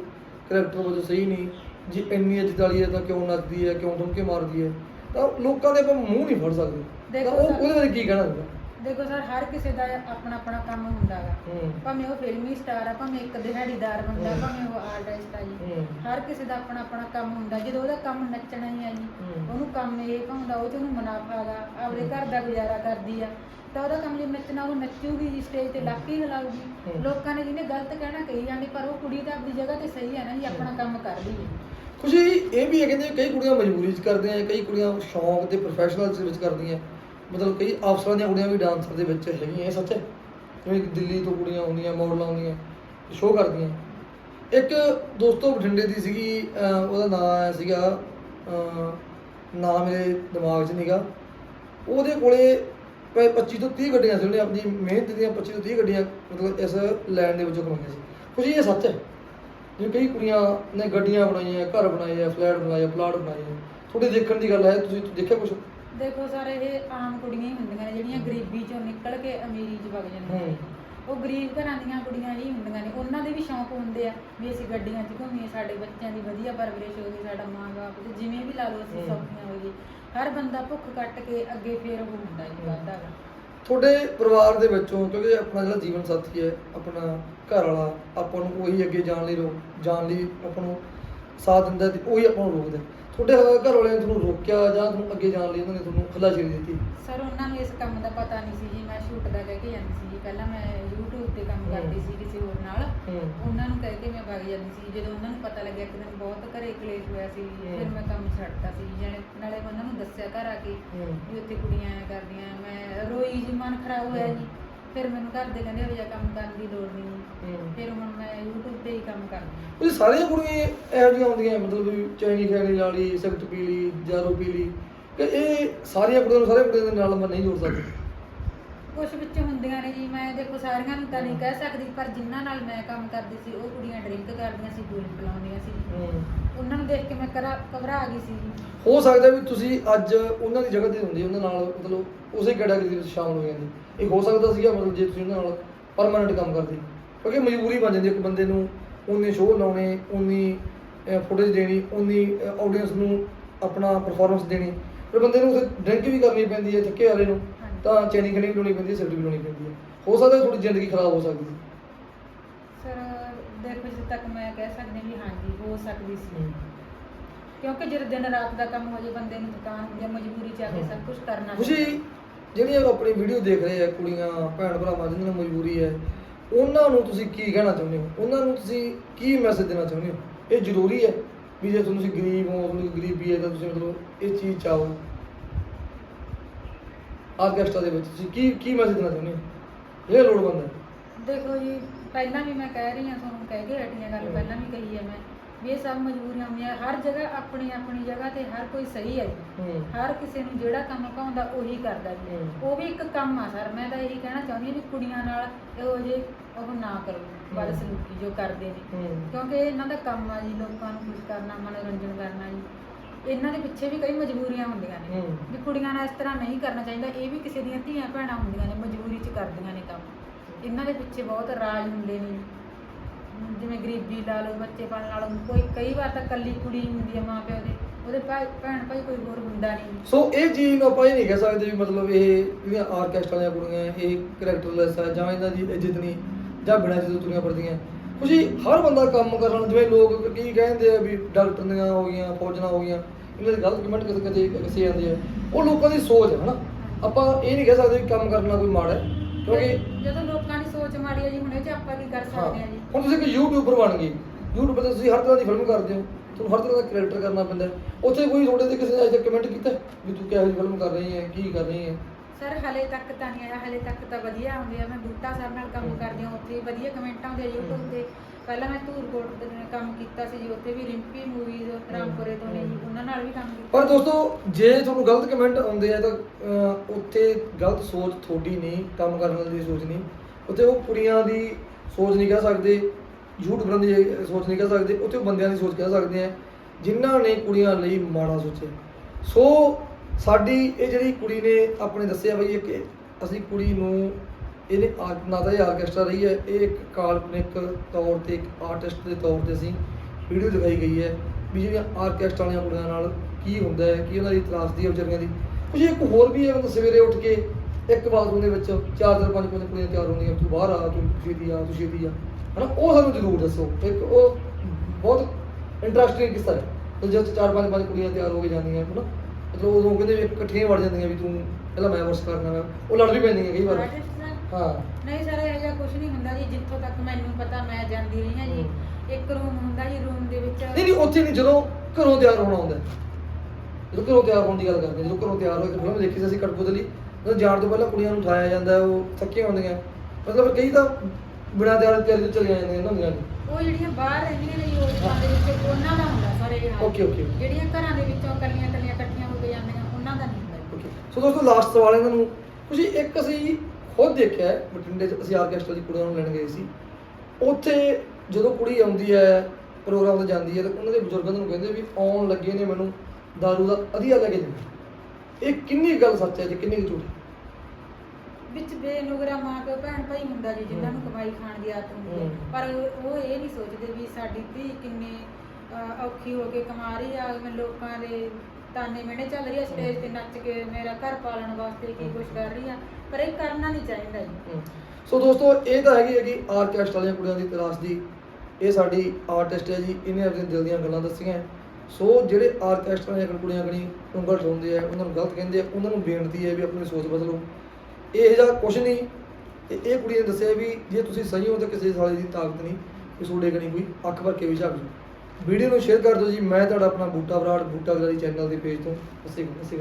ਕਰੈਕਟਰ ਵਜੋਂ ਸਹੀ ਨਹੀਂ। ਜੇ ਇੰਨੀ ਇੱਜ਼ਤ ਵਾਲੀ ਹੈ ਤਾਂ ਕਿਉਂ ਨੱਚਦੀ ਹੈ ਕਿਉਂ ਧਮਕੇ ਮਾਰਦੀ ਹੈ ਤਾਂ ਲੋਕਾਂ ਦੇ ਆਪਾਂ ਮੂੰਹ ਨਹੀਂ ਫੜ ਸਕਦੇ। ਤਾਂ ਉਹ ਉਹਦੇ ਬਾਰੇ ਕੀ ਕਹਿਣਾ ਹੁੰਦਾ ਦੇਖੋ ਸਰ ਹਰ ਕਿਸੇ ਦਾ ਆਪਣਾ ਆਪਣਾ ਕੰਮ ਹੁੰਦਾ ਗਾ। ਹੂੰ। ਭਾਵੇਂ ਉਹ ਫਿਲਮੀ ਸਟਾਰ ਆ ਭਾਵੇਂ ਇੱਕ ਦਿਹਾੜੀਦਾਰ ਬੰਦਾ। ਭਾਵੇਂ ਉਹ ਆਰਟਿਸਟ ਆ ਜੀ। ਹਰ ਕਿਸੇ ਦਾ ਆਪਣਾ ਆਪਣਾ ਕੰਮ ਹੁੰਦਾ। ਜਦੋਂ ਉਹਦਾ ਕੰਮ ਨੱਚਣਾ ਹੀ ਆ ਜੀ। ਉਹਨੂੰ ਕੰਮ ਇਹ ਭਾਉਂਦਾ ਉਹ ਚ ਉਹਨੂੰ ਮੁਨਾਫਾ ਗਾ। ਆਪਦੇ ਘਰ ਦਾ ਗੁਜ਼ਾਰਾ ਕਰਦੀ ਆ। ਤਾਂ ਉਹਦਾ ਕੰਮ ਜੇ ਨੱਚਣਾ ਉਹ ਨੱਚੂਗੀ ਜੀ ਸਟੇਜ ਤੇ ਲੱਕ ਹੀ ਹਿਲਾਊਗੀ। ਲੋਕਾਂ ਨੇ ਜਿਹਨੇ ਗਲਤ ਕਹਿਣਾ ਕਹੀ ਜਾਂਦੇ ਪਰ ਉਹ ਕੁੜੀ ਤਾਂ ਆਪਣੀ ਜਗ੍ਹਾ ਤੇ ਸਹੀ ਹੈ ਨਾ ਜੀ ਆਪਣਾ ਕੰਮ ਕਰ ਰਹੀ ਹੈ। ਖੁਸ਼ੀ ਇਹ ਵੀ ਹੈ ਕਹਿੰਦੇ ਕਈ ਕੁੜੀਆਂ ਮਜਬੂਰੀ 'ਚ ਕਰਦੀਆਂ ਕਈ ਕੁੜੀਆਂ ਸ਼ੌਂਕ ਤੇ ਪ੍ਰੋਫੈਸ਼ਨਲ ਦੇ ਵਿੱਚ ਕਰਦੀਆਂ ਮਤਲਬ ਕਈ ਅਫਸਰਾਂ ਦੀਆਂ ਕੁੜੀਆਂ ਵੀ ਡਾਂਸਰ ਦੇ ਵਿੱਚ ਹੈਗੀਆਂ ਇਹ ਸੱਚ ਹੈ? ਜਿਵੇਂ ਦਿੱਲੀ ਤੋਂ ਕੁੜੀਆਂ ਆਉਂਦੀਆਂ ਮਾਡਲ ਆਉਂਦੀਆਂ ਸ਼ੋਅ ਕਰਦੀਆਂ। ਇੱਕ ਦੋਸਤੋ ਬਠਿੰਡੇ ਦੀ ਸੀਗੀ ਉਹਦਾ ਨਾਮ ਸੀਗਾ ਨਾਮ ਮੇਰੇ ਦਿਮਾਗ 'ਚ ਨਹੀਂਗਾ ਉਹਦੇ ਕੋਲੇ ਪ- 25 ਤੋਂ 30 ਗੱਡੀਆਂ ਸੀ ਉਹਨੇ ਆਪਣੀ ਮਿਹਨਤ ਦੀਆਂ 25 ਤੋਂ 30 ਗੱਡੀਆਂ ਮਤਲਬ ਇਸ ਲੈਂਡ ਦੇ ਵਿੱਚੋਂ ਕਮਾਈਆਂ ਸੀ। ਖੁਸ਼ੀ ਇਹ ਸੱਚ ਹੈ। ਜਿਵੇਂ ਕਈ ਕੁੜੀਆਂ ਨੇ ਗੱਡੀਆਂ ਬਣਾਈਆਂ ਘਰ ਬਣਾਏ ਆ ਫਲੈਟ ਬਣਾਏ ਆ ਪਲਾਟ ਬਣਾਏ। ਆ ਤੁਹਾਡੇ ਦੇਖਣ ਦੀ ਗੱਲ ਹੈ ਤੁਸੀਂ ਦੇਖਿਆ ਕੁਝ ਦੇਖੋ ਸਰ ਇਹ ਆਮ ਕੁੜੀਆਂ ਹੀ ਹੁੰਦੀਆਂ ਨੇ ਜਿਹੜੀਆਂ ਗਰੀਬੀ ਚੋਂ ਨਿਕਲ ਕੇ ਅਮੀਰੀ 'ਚ ਵਗ ਜਾਂਦੀਆਂ ਨੇ। ਉਹ ਗਰੀਬ ਘਰਾਂ ਦੀਆਂ ਕੁੜੀਆਂ ਹੀ ਹੁੰਦੀਆਂ ਨੇ। ਉਹਨਾਂ ਦੇ ਵੀ ਸ਼ੌਂਕ ਹੁੰਦੇ ਆ ਵੀ ਅਸੀਂ ਗੱਡੀਆਂ 'ਚ ਘੁੰਮੀਏ ਸਾਡੇ ਬੱਚਿਆਂ ਦੀ ਵਧੀਆ ਪਰਵਰਿਸ਼ ਹੋਵੇ ਸਾਡਾ ਮਾਂ-ਬਾਪ ਤੇ ਜਿਵੇਂ ਵੀ ਲਾ ਲਓ ਅਸੀਂ। ਸੌਖੀਆਂ ਹੋਈਏ ਹਰ ਬੰਦਾ ਭੁੱਖ ਕੱਟ ਕੇ ਅੱਗੇ ਫੇਰ ਉਹ ਹੁੰਦਾ ਜੀ ਵਾਧਾ ਗਾ ਤੁਹਾਡੇ ਪਰਿਵਾਰ ਦੇ ਵਿੱਚੋਂ ਕਿਉਂਕਿ ਆਪਣਾ ਜਿਹੜਾ ਜੀਵਨ ਸਾਥੀ ਹੈ ਆਪਣਾ ਘਰ ਵਾਲਾ ਆਪਾਂ ਨੂੰ ਉਹੀ ਅੱਗੇ ਜਾਣ ਲਈ ਰੋ ਜਾਣ ਲਈ ਆਪਾਂ ਨੂੰ ਸਾਥ ਦਿੰਦਾ ਤੇ ਉਹੀ ਆਪਾਂ ਨੂੰ ਰੋਕਦਾ। ਤੁਹਾਡੇ ਘਰ ਵਾਲਿਆਂ ਨੇ ਤੁਹਾਨੂੰ ਰੋਕਿਆ ਜਾਂ ਤੁਹਾਨੂੰ ਅੱਗੇ ਜਾਣ ਲਈ ਉਹਨਾਂ ਨੇ ਤੁਹਾਨੂੰ ਖੁੱਲਾਸ਼ੇਰੀ ਦਿੱਤੀ? ਸਰ ਉਹਨਾਂ ਨੂੰ ਇਸ ਕੰਮ ਦਾ ਪਤਾ ਨਹੀਂ ਸੀ ਜੀ ਮੈਂ ਸ਼ੂਟ ਦਾ ਕਹਿ ਕੇ ਜਾਂਦੀ ਸੀ। ਪਹਿਲਾਂ ਮੈਂ YouTube ਤੇ ਕੰਮ। ਕਰਦੀ ਸੀ ਕਿਸੇ ਹੋਰ ਨਾਲ। ਹੂੰ। ਉਹਨਾਂ ਨੂੰ ਕਹਿ ਕੇ ਮੈਂ ਵਗ ਜਾਂਦੀ ਸੀ। ਜਦੋਂ ਉਹਨਾਂ ਨੂੰ ਪਤਾ ਲੱਗਿਆ ਕਿ ਦਿਨ ਬਹੁਤ ਘਰੇ ਕਲੇਸ਼ ਹੋਇਆ ਸੀ ਫਿਰ। ਮੈਂ ਕੰਮ ਛੱਡਤਾ ਸੀ। ਜਾਣੇ ਨਾਲੇ ਮੈਂ ਉਹਨਾਂ ਨੂੰ ਦੱਸਿਆ ਘਰ ਆ ਕੇ ਹੂੰ। ਵੀ ਉੱਥੇ ਕੁੜੀਆਂ ਐਂ ਕਰਦੀਆਂ। ਮੈਂ ਰੋਈ ਜੀ ਮਨ ਖਰਾਬ ਹੋਇਆ ਜੀ। ਫਿਰ ਮੈਨੂੰ ਘਰ ਦੇ ਕਹਿੰਦੇ ਵੀ ਕੰਮ ਕਰਨ ਦੀ ਲੋੜ ਨਹੀਂ ਹੂੰ। ਫਿਰ ਹੁਣ ਮੈਂ YouTube ਤੇ ਹੀ ਕੰਮ ਕਰਦੀ ਹਾਂ। ਉਹ ਸਾਰੀਆਂ ਕੁੜੀਆਂ ਇਹੋ ਜਿਹੀਆਂ ਆਉਂਦੀਆਂ ਮਤਲਬ ਵੀ ਚੈਨੀ ਖੈਣੀ ਵਾਲੀ ਸਖਤ ਪੀਲੀ ਦਾਰੂ ਪੀਲੀ ਕਿ ਇਹ ਸਾਰੀਆਂ ਕੁੜੀਆਂ ਨੂੰ ਸਾਰੇ ਕੁੜੀਆਂ ਦੇ ਨਾਲ ਮੈਂ ਨਹੀਂ ਜੋੜ ਸਕਦਾ। ਕੁਝ ਵਿੱਚ ਹੁੰਦੀਆਂ ਨੇ ਜੀ ਮੈਂ ਦੇਖੋ ਸਾਰੀਆਂ ਨੂੰ ਤਾਂ ਨਹੀਂ ਕਹਿ ਸਕਦੀ ਪਰ ਜਿਨ੍ਹਾਂ ਨਾਲ ਮੈਂ ਕੰਮ ਕਰਦੀ ਸੀ ਉਹ ਕੁੜੀਆਂ ਡਰਿੰਕ ਕਰਦੀਆਂ ਸੀ ਗੋਲੀ ਪਿਲਾਉਂਦੀਆਂ ਸੀ। ਹੂੰ। ਉਹਨਾਂ ਨੂੰ ਦੇਖ ਕੇ ਮੈਂ ਕਰਾ ਘਬਰਾ ਗਈ ਸੀ। ਜੀ ਹੋ ਸਕਦਾ ਵੀ ਤੁਸੀਂ ਅੱਜ ਉਹਨਾਂ ਦੀ ਜਗ੍ਹਾ ਤੇ ਹੁੰਦੇ ਉਹਨਾਂ ਨਾਲ ਮਤਲਬ ਉਸੇ ਕੈਟਾਗਰੀ ਦੇ ਵਿੱਚ ਸ਼ਾਮਲ ਹੋ ਜਾਂਦੇ। ਇਹ ਹੋ ਸਕਦਾ ਸੀਗਾ ਮਤਲਬ ਜੇ ਤੁਸੀਂ ਉਹਨਾਂ ਨਾਲ ਪਰਮਾਨੈਂਟ ਕੰਮ ਕਰਦੇ। ਕਿਉਂਕਿ ਮਜਬੂਰੀ ਬਣ ਜਾਂਦੀ ਹੈ ਇੱਕ ਬੰਦੇ ਨੂੰ ਉਨੇ ਸ਼ੋਅ ਲਾਉਣੇ ਉਨੀ ਫੁਟੇਜ ਦੇਣੀ ਉਨੀ ਆਡੀਅנס ਨੂੰ ਆਪਣਾ ਪਰਫਾਰਮੈਂਸ ਦੇਣੀ। ਫਿਰ ਬੰਦੇ ਨੂੰ ਉੱਥੇ ਡਰਿੰਕ ਵੀ ਕਰਨੀ ਪੈਂਦੀ ਹੈ ਥੱਕੇ ਵਾਲੇ ਨੂੰ। ਤਾਂ ਚੈਨੀ ਖਣੀ ਵੀ ਲਾਉਣੀ ਪੈਂਦੀ ਹੈ ਸਿਗਰਟ ਵੀ ਲਾਉਣੀ ਪੈਂਦੀ ਹੈ। ਹੋ ਸਕਦਾ ਤੁਹਾਡੀ ਜ਼ਿੰਦਗੀ ਖਰਾਬ ਹੋ ਸਕਦੀ ਸਰ ਦੇਖੋ ਜਿੱਦ ਤੱਕ ਮੈਂ ਕਹਿ ਸਕਦੀ ਵੀ ਹਾਂਜੀ ਹੋ ਸਕਦੀ ਸੀ। ਹੈ। ਕਿਉਂਕਿ ਜਦੋਂ ਦਿਨ ਰਾਤ ਦਾ ਕੰਮ ਹੋ ਜੇ ਬੰਦੇ ਨੂੰ ਦੁਕਾਨ ਜਾਂ ਮਜਬੂਰੀ ਚ ਆ ਕੇ ਸਭ ਕੁਝ ਕਰਨਾ ਤੁਸੀਂ ਜਿਹੜੀਆਂ ਆਪਣੀ ਵੀਡੀਓ ਦੇਖ ਰਹੇ ਆ ਕੁੜੀਆਂ ਭੈਣ ਭਰਾਵਾਂ ਜਿਨ੍ਹਾਂ ਨੂੰ ਮਜਬੂਰੀ ਹੈ ਉਹਨਾਂ ਨੂੰ ਤੁਸੀਂ ਕੀ ਕਹਿਣਾ ਚਾਹੁੰਦੇ ਹੋ? ਉਹਨਾਂ ਨੂੰ ਤੁਸੀਂ ਕੀ ਮੈਸੇਜ ਦੇਣਾ ਚਾਹੁੰਦੇ ਹੋ? ਇਹ ਜ਼ਰੂਰੀ ਹੈ ਵੀ ਜੇ ਤੁਹਾਨੂੰ ਤੁਸੀਂ ਗਰੀਬ ਹੋ ਤੁਹਾਨੂੰ ਗਰੀਬੀ ਹੈ ਤਾਂ ਤੁਸੀਂ ਮਤਲਬ ਇਹ ਚੀਜ਼ ਚਾਹੋ। ਆਰਕੈਸਟਰਾ ਦੇ ਵਿੱਚ। ਤੁਸੀਂ ਕੀ ਕੀ ਮੈਸੇਜ ਦੇਣਾ ਚਾਹੁੰਦੇ ਹੋ? ਇਹ ਲੋੜਵੰਦ ਹੈ। ਦੇਖੋ ਜੀ ਪਹਿਲਾਂ ਵੀ ਮੈਂ ਕਹਿ ਰਹੀ ਹਾਂ ਤੁਹਾਨੂੰ ਕਹਿ ਕੇ ਹਟੀਆਂ ਗੱਲ। ਪਹਿਲਾਂ ਵੀ ਕਹੀ ਹੈ ਮੈਂ ਵੀ ਇਹ ਸਭ ਮਜਬੂਰੀਆਂ ਹੁੰਦੀਆਂ ਹਰ ਜਗ੍ਹਾ ਆਪਣੀ ਆਪਣੀ ਜਗ੍ਹਾ ਤੇ ਹਰ ਕੋਈ ਸਹੀ ਹੈ ਜੀ। ਹਰ ਕਿਸੇ ਨੂੰ ਜਿਹੜਾ ਕੰਮ ਪਾਉਂਦਾ ਉਹੀ ਕਰਦਾ ਜੀ। ਉਹ ਵੀ ਇੱਕ ਕੰਮ ਆ ਸਰ ਮੈਂ ਤਾਂ ਇਹੀ ਕਹਿਣਾ ਚਾਹੁੰਦੀ ਹਾਂ ਵੀ ਕੁੜੀਆਂ ਨਾਲ ਇਹੋ ਜਿਹੇ ਉਹ ਨਾ ਕਰੋ ਹਮ। ਸਲੂਕੀ ਜੋ ਕਰਦੇ ਨੇ। ਕਿਉਂਕਿ ਇਹਨਾਂ ਦਾ ਕੰਮ ਆ ਜੀ ਲੋਕਾਂ ਨੂੰ ਖੁਸ਼ ਕਰਨਾ ਮਨੋਰੰਜਨ ਕਰਨਾ ਜੀ। ਇਹਨਾਂ ਦੇ ਪਿੱਛੇ ਵੀ ਕਈ ਮਜਬੂਰੀਆਂ ਹੁੰਦੀਆਂ ਨੇ। ਹੂੰ। ਵੀ ਕੁੜੀਆਂ ਨਾਲ ਇਸ ਤਰ੍ਹਾਂ ਨਹੀਂ ਕਰਨਾ ਚਾਹੀਦਾ ਇਹ ਵੀ ਕਿਸੇ ਦੀਆਂ ਧੀਆਂ ਭੈਣਾਂ ਹੁੰਦੀਆਂ ਨੇ ਮਜਬੂਰੀ 'ਚ ਕਰਦੀਆਂ ਨੇ ਕੰਮ। ਇਹਨਾਂ ਦੇ ਪਿੱਛੇ ਬਹੁਤ ਰਾਜ ਹੁੰਦੇ ਨੇ। ਜਿਵੇਂ ਗਰੀਬੀ ਲਾ ਲਓ ਬੱਚੇ ਪਾਲਣ ਵਾਲੋਂ ਕੋਈ ਕਈ ਵਾਰ ਤਾਂ ਕੱਲੀ ਕੁੜੀ ਹੁੰਦੀ ਹੈ ਮਾਂ ਪਿਓ ਦੇ ਉਹਦੇ ਭਾਈ ਭੈਣ ਭਾਈ ਕੋਈ ਹੋਰ ਹੁੰਦਾ ਨਹੀਂ। ਸੋ ਇਹ ਚੀਜ਼ ਨੂੰ ਆਪਾਂ ਇਹ ਨਹੀਂ ਕਹਿ ਸਕਦੇ ਵੀ ਮਤਲਬ ਇਹ ਜਿਹੜੀਆਂ ਆਰਕੈਸਟਰਾ ਦੀਆਂ ਕੁੜੀਆਂ ਇਹ ਕਰੈਕਟਰਲੈਸ ਹੈ ਜਾਂ ਇਹਨਾਂ ਦੀ ਇੱਜ਼ਤ ਨਹੀਂ ਜਾਂ ਬਿਨਾਂ ਤੋਂ ਤੁਰੀਆਂ ਫਿਰਦੀਆਂ। ਕੁਝ ਹਰ ਬੰਦਾ ਕੰਮ ਕਰਨ ਜਿਵੇਂ ਲੋਕ ਕੀ ਕਹਿੰਦੇ ਆ ਵੀ ਡਾਕਟਰ ਦੀਆਂ ਹੋ ਗਈਆਂ ਫੌਜਣਾ ਹੋ ਗਈਆਂ ਇਹਨਾਂ ਦੇ ਗਲਤ ਕਮੈਂਟ ਕਿਸੇ ਕਦੇ ਕਿਸੇ ਜਾਂਦੇ ਆ ਉਹ ਲੋਕਾਂ ਦੀ ਸੋਚ ਹੈ ਹਨਾ? ਆਪਾਂ ਇਹ ਨਹੀਂ ਕਹਿ ਸਕਦੇ ਵੀ ਕੰਮ ਕਰਨਾ ਕੋਈ ਮਾੜਾ ਹੈ ਕਿਉਂਕਿ ਜਦੋਂ ਲੋਕਾਂ ਦੀ ਸੋਚ ਮਾੜੀ ਹੈ ਜੀ ਹੁਣ ਇਹ 'ਚ ਆਪਾਂ ਕੀ ਕਰ ਸਕਦੇ ਹਾਂ ਜੀ? ਹੁਣ ਤੁਸੀਂ ਇੱਕ ਯੂਟਿਊਬਰ ਬਣ ਗਏ। ਯੂਟਿਊਬ ਤੇ ਤੁਸੀਂ ਹਰ ਤਰ੍ਹਾਂ ਦੀ ਫਿਲਮ ਕਰਦੇ ਹੋ। ਤੁਹਾਨੂੰ ਹਰ ਤਰ੍ਹਾਂ ਦਾ ਕੈਰੈਕਟਰ ਕਰਨਾ ਪੈਂਦਾ। ਉੱਥੇ ਕੋਈ ਤੁਹਾਡੇ ਤੇ ਕਿਸੇ ਨੇ ਅਜੇ ਕਮੈਂਟ ਕੀਤਾ? ਵੀ ਤੂੰ ਕਿਹੋ ਜਿਹੀ ਫਿਲਮ ਕਰ ਰਹੀ ਹੈ ਕੀ ਕਰ ਰਹੀ ਹੈ? ਸਰ ਹਲੇ ਤੱਕ ਤਾਂ ਨਹੀਂ ਆਇਆ ਹਲੇ ਤੱਕ ਤਾਂ ਵਧੀਆ ਆਉਂਦੇ ਆ। ਮੈਂ ਬੂਟਾ ਸਰ ਨਾਲ ਕੰਮ ਕਰਦੀ ਹਾਂ ਉੱਥੇ ਵਧੀਆ ਕਮੈਂਟ ਆਉਂਦੇ ਆ YouTube ਤੇ। ਪਹਿਲਾਂ ਮੈਂ ਧੂਰਕੋਟ ਦੇ ਨਾਲ ਕੰਮ ਕੀਤਾ ਸੀ ਜੀ ਉੱਥੇ ਵੀ ਰਿੰਪੀ ਮੂਵੀਜ਼ ਰਾਮਪੁਰੇ ਤੋਂ ਨੇ ਜੀ ਉਹਨਾਂ ਨਾਲ ਵੀ ਕੰਮ ਕੀਤਾ। ਪਰ ਦੋਸਤੋ ਜੇ ਤੁਹਾਨੂੰ ਗਲਤ ਕਮੈਂਟ ਆਉਂਦੇ ਆ ਤਾਂ ਅਹ, ਉੱਥੇ ਗਲਤ ਸੋਚ ਤੁਹਾਡੀ ਨਹੀਂ ਕੰਮ ਕਰਨ ਦੀ ਸੋਚ ਨਹੀਂ। ਉੱਥੇ ਉਹ ਕੁੜੀਆਂ ਦੀ ਸੋਚ ਨਹੀਂ ਕਹਿ ਸਕਦੇ ਯੂਟਿਊਬਰਾਂ ਦੀ ਸੋਚ ਨਹੀਂ ਕਹਿ ਸਕਦੇ ਉੱਥੇ ਉਹ ਬੰਦਿਆਂ ਦੀ ਸੋਚ ਕਹਿ ਸਕਦੇ ਆ ਜਿਨ੍ਹਾਂ ਨੇ ਕੁੜੀਆਂ ਲਈ ਮਾੜਾ ਸੋਚਿਆ। ਸੋ ਸਾਡੀ ਇਹ ਜਿਹੜੀ ਕੁੜੀ ਨੇ ਆਪਣੇ ਦੱਸਿਆ ਬਈ ਇੱਕ ਅਸੀਂ ਕੁੜੀ ਨੂੰ ਇਹਨੇ ਨਾ ਤਾਂ ਇਹ ਆਰਕੈਸਟਰਾ ਰਹੀ ਹੈ, ਇਹ ਇੱਕ ਕਾਲਪਨਿਕ ਤੌਰ ਤੇ ਇੱਕ ਆਰਟਿਸਟ ਦੇ ਤੌਰ ਤੇ ਅਸੀਂ ਵੀਡੀਓ ਦਿਖਾਈ ਗਈ ਹੈ ਵੀ ਜਿਹੜੀਆਂ ਆਰਕੈਸਟਰਾ ਵਾਲੀਆਂ ਕੁੜੀਆਂ ਨਾਲ ਕੀ ਹੁੰਦਾ ਹੈ, ਕੀ ਉਹਨਾਂ ਦੀ ਤਰਾਸਦੀ ਹੈ ਵਿਚਾਰੀਆਂ ਦੀ। ਕੁਝ ਇੱਕ ਹੋਰ ਵੀ ਹੈ, ਮਤਲਬ ਸਵੇਰੇ ਉੱਠ ਕੇ ਇੱਕ ਬਾਥਰੂਮ ਦੇ ਵਿੱਚ ਚਾਰ ਚਾਰ ਪੰਜ ਪੰਜ ਕੁੜੀਆਂ ਤਿਆਰ ਹੁੰਦੀਆਂ, ਤੂੰ ਬਾਹਰ ਆ, ਤੂੰ ਛੇਤੀ ਆ, ਤੂੰ ਛੇਤੀ ਆ। ਹਨਾ, ਉਹ ਸਾਨੂੰ ਜ਼ਰੂਰ ਦੱਸੋ। ਇੱਕ ਉਹ ਬਹੁਤ ਇੰਟਰਸਟਿੰਗ ਕਿੱਸਾ ਹੈ। ਤੇ ਜਦ ਚਾਰ ਪੰਜ ਪੰਜ ਕੁੜੀਆਂ ਤਿਆਰ ਹੋ ਕੇ ਜਾਂਦੀਆਂ, ਹਨਾ? ਮਤਲਬ ਉਦੋਂ ਕਹਿੰਦੇ ਵੀ ਇਕੱਠੀਆਂ ਵੜ ਜਾਂਦੀਆਂ ਵੀ ਤੂੰ ਪਹਿਲਾਂ ਮੈਂ ਵਰਸ ਕਰਨਾ ਵਾ। ਉਹ ਲੜ ਵੀ ਪੈਂਦੀਆਂ ਕਈ ਵਾਰ। Artist ਦਾ? ਹਾਂ। ਨਹੀਂ ਸਰ ਇਹ ਜਿਹਾ ਕੁਝ ਨਹੀਂ ਹੁੰਦਾ ਜੀ ਜਿੱਥੋਂ ਤੱਕ ਮੈਨੂੰ ਪਤਾ ਮੈਂ ਜਾਂਦੀ ਰਹੀ ਹਾਂ ਜੀ। ਇੱਕ ਰੂਮ ਹੁੰਦਾ ਜੀ ਰੂਮ ਦੇ ਵਿੱਚ ਨਹੀਂ ਨਹੀਂ ਉੱਥੇ ਨਹੀਂ ਜਦੋਂ ਘਰੋਂ ਤਿਆਰ ਹੋਣਾ ਹੁੰਦਾ। ਹੈ। ਜਦੋਂ ਘਰੋਂ ਤਿਆਰ ਹੋਣ ਦੀ ਗੱਲ ਕਰਦੇ ਹਾਂ, ਜਦੋਂ ਘਰੋਂ ਤਿਆਰ ਹੋ ਕੇ ਫਿਲਮ ਦੇਖੀ ਸੀ ਅਸੀਂ ਕਟਪੁਤਲੀ ਜਦੋਂ ਜਾਣ ਤੋਂ ਪਹਿਲਾਂ ਕੁੜੀਆਂ ਨੂੰ ਉਠਾਇਆ ਜਾਂਦਾ ਹੈ, ਉਹ ਥੱਕੀਆਂ ਹੁੰਦੀਆਂ। ਮਤਲਬ ਕਈ ਤਾਂ ਬਿਨਾਂ ਤਿਆਰ ਤਿਆਰੀ ਤੋਂ ਚਲੀਆਂ ਜਾਂਦੀਆਂ ਨਾ ਹੁੰਦੀਆਂ ਨੇ। ਉਹ ਜਿਹੜੀਆਂ ਬਾਹਰ ਰਹਿੰਦੀਆਂ ਨੇ ਜੀ ਉਹ ਦੇ ਵਿੱਚ ਉਹਨਾਂ ਦਾ ਹੁੰਦਾ ਸਰ ਇਹ ਹਾਲ। ਜਿਹੜੀਆਂ ਘਰਾਂ ਦੇ ਵਿੱਚੋਂ ਕੱਲੀਆਂ ਕੱਲੀਆਂ ਇਕੱਠੀਆਂ ਹੋ ਕੇ ਜਾਂਦੀਆਂ ਉਹਨਾਂ ਦਾ ਨਹੀਂ ਹੁੰਦਾ ਜੀ। ਓਕੇ ਸੋ ਦੋਸਤੋ ਲਾਸਟ ਸਵਾਲ ਇਹਨਾਂ ਨੂੰ ਕੁਝ ਇੱਕ ਅਸੀਂ ਖੁਦ ਦੇਖਿਆ ਬਠਿੰਡੇ 'ਚ ਅਸੀਂ ਆਰਕੈਸਟਰਾ ਦੀ ਕੁੜੀਆਂ ਨੂੰ ਲੈਣ ਗਏ ਸੀ ਉੱਥੇ ਜਦੋਂ ਕੁੜੀ ਆਉਂਦੀ ਹੈ ਪ੍ਰੋਗਰਾਮ ਤੇ ਜਾਂਦੀ ਹੈ ਤੇ ਉਹਨਾਂ ਦੇ ਬਜ਼ੁਰਗਾਂ ਨੂੰ ਕਹਿੰਦੇ ਵੀ ਆਉਣ ਲੱਗੇ ਨੇ ਮੈਨੂੰ ਦਾਰੂ ਦਾ ਅਧੀਆ ਲੈ ਕੇ ਦੇ ਇਹ ਕਿੰਨੀ ਗੱਲ ਸੱਚ ਹੈ ਜੀ ਕਿੰਨੀ ਝੂਠ ਹੈ? ਵਿੱਚ ਬੇਨੁਗਰਾ ਮਾਂ ਪਿਓ ਭੈਣ ਭਾਈ ਹੁੰਦਾ ਜੀ ਜਿਨ੍ਹਾਂ ਨੂੰ। ਕਮਾਈ ਖਾਣ ਦੀ ਆਦਤ ਹੁੰਦੀ ਹੈ। ਪਰ ਉਹ ਇਹ ਨਹੀਂ ਸੋਚਦੇ ਵੀ ਸਾਡੀ ਧੀ ਕਿੰਨੀ ਔਖੀ ਹੋ ਕੇ ਕਮਾ ਰਹੀ ਆ ਮੈਂ ਲੋਕਾਂ ਦੇ ਤਾਨੇ ਮਿਹਣੇ ਚੱਲ ਰਹੀ ਆ, ਸਟੇਜ ਤੇ ਨੱਚ ਕੇ ਮੇਰਾ ਘਰ ਪਾਲਣ ਵਾਸਤੇ ਕੀ ਕੁਝ ਕਰ ਰਹੀ ਆ, ਪਰ ਇਹ ਕਰਨਾ ਨਹੀਂ ਚਾਹੀਦਾ ਜੀ। ਸੋ ਦੋਸਤੋ, ਇਹ ਤਾਂ ਹੈਗੀ ਹੈ ਕਿ ਵਾਲੀਆਂ ਕੁੜੀਆਂ ਦੀ ਤਰਾਸ ਦੀ, ਇਹ ਸਾਡੀ ਆਰਟਿਸਟ ਹੈ ਜੀ, ਇਹਨੇ ਆਪਣੇ ਦਿਲ ਦੀਆਂ ਗੱਲਾਂ ਦੱਸੀਆਂ। ਸੋ ਜਿਹੜੇ ਆਰਕੈਸਟ ਵਾਲੀਆਂ ਕੁੜੀਆਂ ਕਣੀ ਉਂਗਲ ਠਾਉਂਦੇ ਆ, ਉਹਨਾਂ ਨੂੰ ਗਲਤ ਕਹਿੰਦੇ ਆ, ਉਹਨਾਂ ਨੂੰ ਬੇਨਤੀ ਹੈ ਵੀ ਆਪਣੀ ਸੋਚ ਬਦਲੋ। ਇਹ ਜਿਹਾ ਕੁਝ ਨਹੀਂ, ਤੇ ਇਹ ਕੁੜੀ ਨੇ ਦੱਸਿਆ ਵੀ ਜੇ ਤੁਸੀਂ ਸਹੀ ਹੋ ਤਾਂ ਕਿਸੇ ਸਾਲੇ ਦੀ ਤਾਕਤ ਨਹੀਂ, ਕਿ ਤੁਹਾਡੇ ਕਣੀ ਕੋਈ ਅੱਖ ਭਰ ਕੇ ਵੀ ਝਾਕ। ਜੂ ਵੀਡੀਓ ਨੂੰ ਸ਼ੇਅਰ ਕਰ ਦਿਓ ਜੀ। ਮੈਂ ਤੁਹਾਡਾ ਆਪਣਾ ਬੂਟਾ ਬਰਾੜ ਬੂਟਾ ਗਰਾਰੀ ਚੈਨਲ ਦੇ ਪੇਜ ਤੋਂ। ਅਸੀਂ ਅਸੀਂ